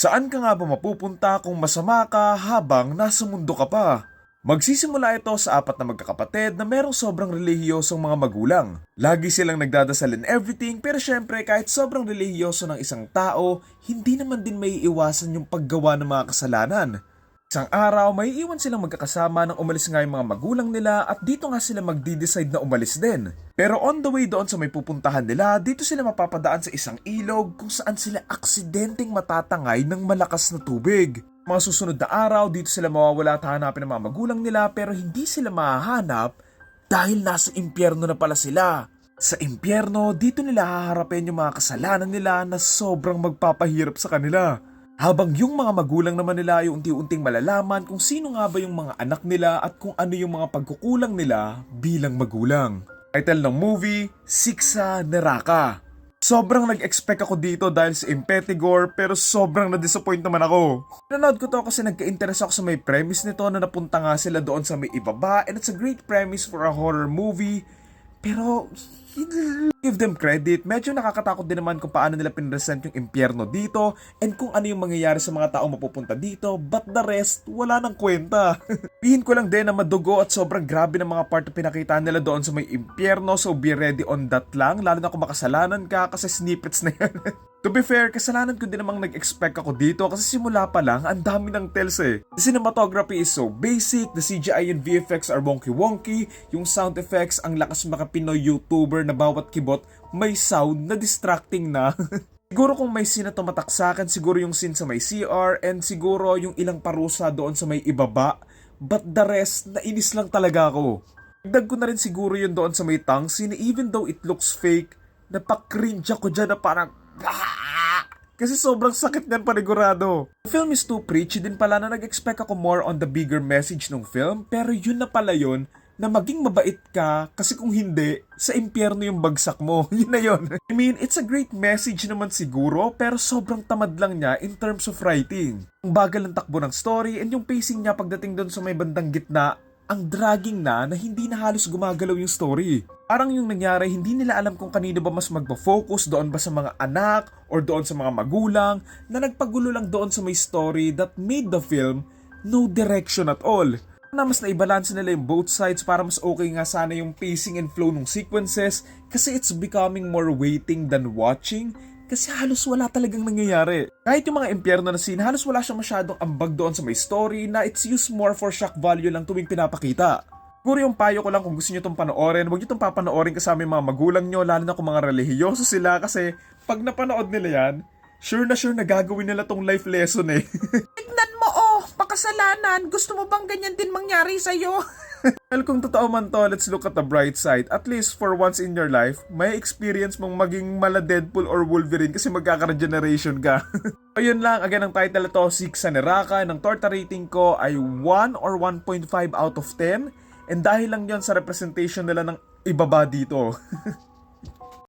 Saan ka nga ba mapupunta kung masama ka habang nasa mundo ka pa? Magsisimula ito sa apat na magkakapatid na merong sobrang relihiyosong mga magulang. Lagi silang nagdadasal in everything pero syempre kahit sobrang relihiyoso ng isang tao, hindi naman din may iwasan yung paggawa ng mga kasalanan. Isang araw, may iwan silang magkakasama nang umalis nga yung mga magulang nila at dito nga sila magdi-decide na umalis din. Pero on the way doon sa may pupuntahan nila, dito sila mapapadaan sa isang ilog kung saan sila aksidenteng matatangay ng malakas na tubig. Mga susunod na araw, dito sila mawawala at hanapin ng mga magulang nila pero hindi sila mahahanap dahil nasa impyerno na pala sila. Sa impyerno, dito nila haharapin yung mga kasalanan nila na sobrang magpapahirap sa kanila. Habang yung mga magulang naman nila ay unti-unting malalaman kung sino nga ba yung mga anak nila at kung ano yung mga pagkukulang nila bilang magulang. Title ng movie, Siksa Neraka. Sobrang nag-expect ako dito dahil sa Impetigore pero sobrang na-disappoint naman ako. Nanood ko to kasi nagka-interest ako sa may premise nito na napunta nga sila doon sa may ibaba and it's a great premise for a horror movie. Pero, give them credit. Medyo nakakatakot din naman kung paano nila pinresent yung impyerno dito and kung ano yung mangyayari sa mga taong mapupunta dito but the rest, wala nang kwenta. Pihin ko lang din na madugo at sobrang grabe ng mga part na pinakita nila doon sa may impyerno so be ready on that lang lalo na kung makasalanan ka kasi snippets na yan. To be fair, kasalanan ko din namang nag-expect ako dito kasi simula pa lang, ang dami ng tells eh. The cinematography is so basic, the CGI and VFX are wonky-wonky, yung sound effects, ang lakas mga Pinoy YouTuber na bawat kibot may sound na distracting na. siguro kung may scene na tumatak sa akin, siguro yung scene sa may CR and siguro yung ilang parusa doon sa may ibaba. But the rest, nainis lang talaga ako. Dagdag ko na rin siguro yun doon sa may tongue scene even though it looks fake, napaka-cringe ako dyan na parang kasi sobrang sakit niyan panigurado. The film is too preachy din pala na nag-expect ako more on the bigger message ng film pero yun na pala yun na maging mabait ka kasi kung hindi, sa impyerno yung bagsak mo. Yun na yun. I mean, it's a great message naman siguro pero sobrang tamad lang niya in terms of writing. Ang bagal ng takbo ng story and yung pacing niya pagdating doon sa may bandang gitna, ang dragging na na hindi na halos gumagalaw yung story. Parang yung nangyari, hindi nila alam kung kanino ba mas magpo-focus, doon ba sa mga anak or doon sa mga magulang, na nagpagulo lang doon sa may story that made the film no direction at all. Na mas naibalance nila yung both sides para mas okay nga sana yung pacing and flow ng sequences kasi it's becoming more waiting than watching kasi halos wala talagang nangyayari. Kahit yung mga impyerno na scene, halos wala siyang masyadong ambag doon sa may story na it's used more for shock value lang tuwing pinapakita. Siguro yung payo ko lang kung gusto nyo itong panoorin, huwag nyo itong papanoorin kasama yung mga magulang nyo, lalo na kung mga relihiyoso sila kasi pag napanood nila yan, sure na sure na gagawin nila tong life lesson eh. Makasalanan. Gusto mo bang ganyan din mangyari sa'yo? Well, kung totoo man to, let's look at the bright side. At least for once in your life, may experience mong maging mala Deadpool or Wolverine kasi magkaka-regeneration ka. Ayun lang, again, ang title ito, Six sa Neraka. Torta rating ko ay 1 or 1.5 out of 10. And dahil lang yon sa representation nila ng ibaba dito.